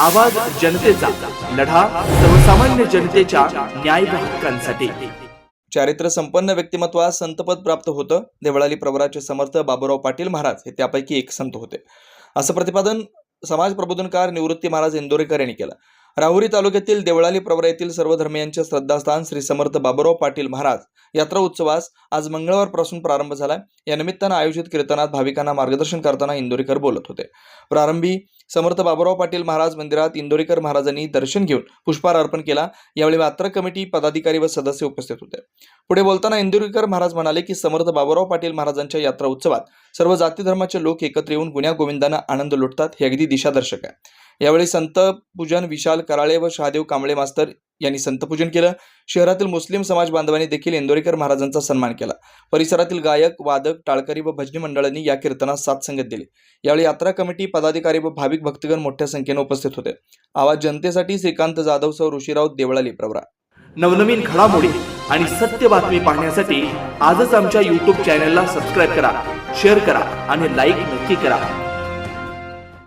आवाज जनतेचा लढा सर्वसामान्य जनतेच्या न्याय हक्कांसाठी. चारित्र संपन्न व्यक्तिमत्वास संतपद प्राप्त होतं. देवळाली प्रवराचे समर्थ बाबूराव पाटील महाराज हे त्यापैकी एक संत होते. असं प्रतिपादन समाज प्रबोधनकार निवृत्ती महाराज इंदोरेकर यांनी केलं. राहुरी तालुक्यातील देवळाली प्रवरा येथील सर्व धर्मियांचे श्रद्धास्थान श्री समर्थ बाबूराव पाटील महाराज यात्रा उत्सवास आज मंगळवारपासून प्रारंभ झाला या निमित्तानं आयोजित कीर्तनात भाविकांना मार्गदर्शन करताना इंदोरीकर बोलत होते. प्रारंभी समर्थ बाबुराव पाटील महाराज मंदिरात इंदोरीकर महाराजांनी दर्शन घेऊन पुष्पहार अर्पण केला. यावेळी यात्रा कमिटी पदाधिकारी व सदस्य उपस्थित होते. पुढे बोलताना इंदोरीकर महाराज म्हणाले की समर्थ बाबुराव पाटील महाराजांच्या यात्रा उत्सवात सर्व जाती धर्माचे लोक एकत्र येऊन गुन्ह्या गोविंदांना आनंद लुटतात हे अगदी दिशादर्शक आहे. यावेळी संत पूजन विशाल कराळे व शहादेव कांबळे मास्तर यांनी संतपूजन केलं. शहरातील मुस्लिम समाज बांधवांनी देखील इंदोरीकर महाराजांचा सन्मान केला. परिसरातील गायक वादक टाळकरी व भजनी मंडळांनी या कीर्तनात साथ संगत दिली. यावेळी यात्रा कमिटी पदाधिकारी व भाविक भक्तगण मोठ्या संख्येने उपस्थित होते. आवाज जनतेसाठी श्रीकांत जाधव सह ऋषीराव देवळाली प्रवरा. नवनवीन घडामोडी आणि सत्य बातमी पाहण्यासाठी आजच आमच्या यूट्यूब चॅनलला सबस्क्राईब करा शेअर करा आणि लाईक नक्की करा.